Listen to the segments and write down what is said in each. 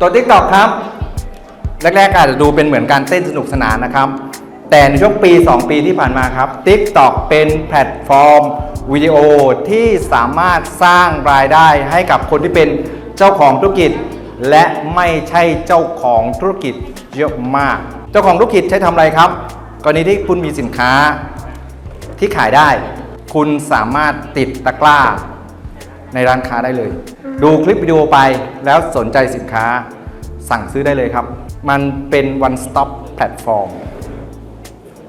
ตัว TikTok ครับ แรกๆอาจจะดูเป็นเหมือนการเต้นสนุกสนานนะครับ แต่ในช่วงปี 2 ปีที่ผ่านมาครับ TikTok เป็นแพลตฟอร์มวิดีโอที่สามารถสร้างรายได้ให้กับคนที่เป็นเจ้าของธุรกิจ และไม่ใช่เจ้าของธุรกิจเยอะมาก เจ้าของธุรกิจใช้ทำอะไรครับ กรณีที่คุณมีสินค้าที่ขายได้ คุณสามารถติดตะกร้าในร้านค้าได้เลย ดูคลิปวิดีโอไปแล้วสนใจสินค้าสั่งซื้อได้เลยครับ มันเป็น one stop platform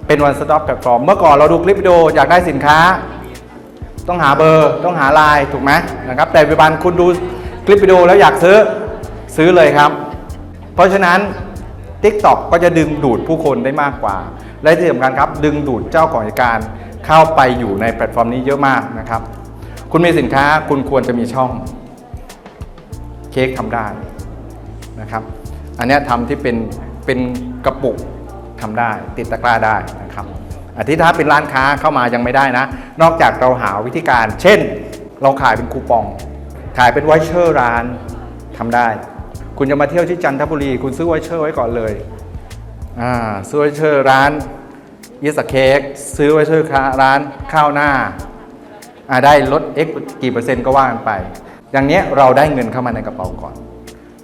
เป็น one stop platform เมื่อก่อนเราดูคลิปวิดีโออยากได้สินค้า ต้องหาเบอร์ต้องหาไลน์ถูกไหมนะครับ แต่ปัจจุบันคุณดูคลิปวิดีโอแล้วอยากซื้อซื้อเลยครับ เพราะฉะนั้น TikTok ก็จะดึงดูดผู้คนได้มากกว่า และที่สำคัญครับ ดึงดูดเจ้าของกิจการเข้าไปอยู่ในแพลตฟอร์มนี้เยอะมากนะครับ คุณมีสินค้าคุณควรจะมีช่อง เค้กทำได้นะครับ อันนี้ทำที่เป็นเป็นกระปุกทำได้ ติดตะกร้าได้นะครับอันที่ถ้าเป็นร้านค้าเข้ามายังไม่ได้นะ นอกจากเราหาวิธีการ เช่น เราขายเป็นคูปอง ขายเป็นไวเชอร์ร้านทำได้ คุณจะมาเที่ยวที่จันทบุรี คุณซื้อไวเชอร์ไว้ก่อนเลยอ่าซื้อไวเชอร์ร้านยิสเค้กซื้อไวเชอร์ร้านข้าวหน้าอ่าได้ลด x กี่เปอร์เซ็นต์ก็ว่ากันไป อย่างเนี้ยเราได้เงินเข้ามาในกระเป๋าก่อน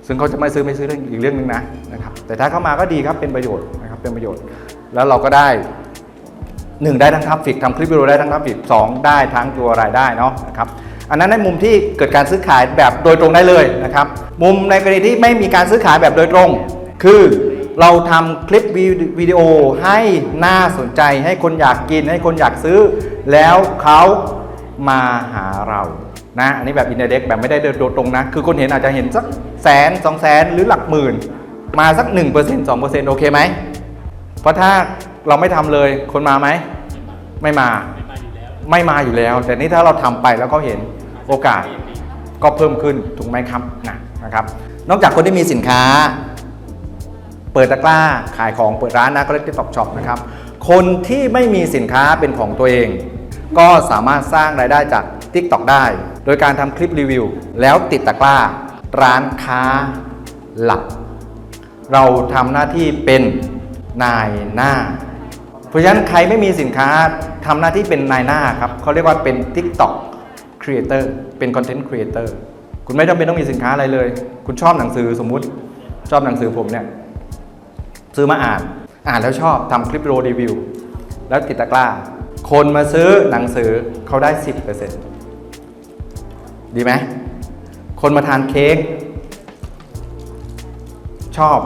ซึ่งเขาจะไม่ซื้อไม่ซื้อเรื่องอีกเรื่องหนึงนะนะครับ แต่ถ้าเข้ามาก็ดีครับเป็นประโยชน์นะครับเป็นประโยชน์ แล้วเราก็ได้หนึ่งได้ทั้งทราฟฟิกทำคลิปวิดีโอได้ทั้งทราฟฟิกสองได้ทั้งตัวรายได้เนาะนะครับอันนั้นในมุมที่เกิดการซื้อขายแบบโดยตรงได้เลยนะครับมุมในกรณีที่ไม่มีการซื้อขายแบบโดยตรง คือเราทำคลิปวิดีโอให้น่าสนใจให้คนอยากกินให้คนอยากซื้อ แล้วเขามาหาเรา นะอันนี้แบบอินเด็กแบบไม่ได้โดยตรงนะ คือคนเห็นอาจจะเห็นสักแสนสองแสนหรือหลักหมื่น มาสัก 1% 2%โอเคไหม เพราะถ้าเราไม่ทำเลยคนมาไหม ไม่มา ไม่มาอยู่แล้ว แต่นี่ถ้าเราทำไปแล้วเขาเห็นโอกาสก็เพิ่มขึ้นถูกไหมครับนะนะครับ นอกจากคนที่มีสินค้า เปิดตะกร้าขายของเปิดร้านนะก็เรียกที่ตอกช็อปนะครับ คนที่ไม่มีสินค้าเป็นของตัวเอง ก็สามารถสร้างรายได้จาก TikTok ได้ โดยการทำคลิปรีวิว แล้วติดตะกร้า ร้านค้าหลัก เราทำหน้าที่เป็นนายหน้า เพราะฉะนั้นใครไม่มีสินค้าทำหน้าที่เป็นนายหน้าครับเขาเรียกว่าเป็น TikTok Creator เป็น Content Creator คุณไม่จำเป็นต้องมีสินค้าอะไรเลย คุณชอบหนังสือสมมุติชอบหนังสือผมเนี่ยซื้อมาอ่าน อ่านแล้วชอบทำคลิปวิดีโอรีวิว แล้วติดตะกร้า คนมาซื้อหนังสือเขาได้ 10% ดีไหมคนมาทานเค้กชอบ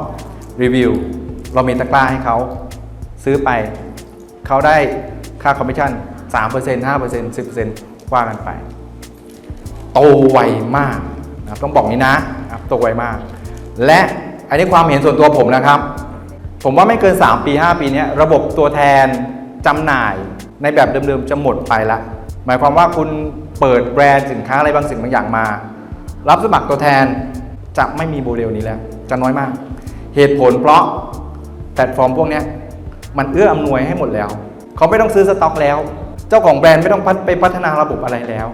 รีวิว เรามีตะกร้าให้เขาซื้อไป เขาได้ค่าคอมมิชชั่น 3% 5% 10%ว่ากันไป โตไวมากนะครับต้องบอกนี้นะครับโตไวมาก และอันนี้ความเห็นส่วนตัวผมนะครับ ผมว่าไม่เกิน 3 ปี 5 ปีนี้ระบบตัวแทนจำหน่ายในแบบเดิมๆจะหมดไปละ หมายความว่าคุณ เปิดแบรนด์สินค้าอะไรบางสิ่งบางอย่างมา รับสมัครตัวแทนจะไม่มีโมเดลนี้แล้ว จะน้อยมาก เหตุผลเพราะแพลตฟอร์มพวกนี้มันเอื้ออำนวยให้หมดแล้ว เขาไม่ต้องซื้อสต็อกแล้ว เจ้าของแบรนด์ไม่ต้องพัฒไปพัฒนาระบบอะไรแล้ว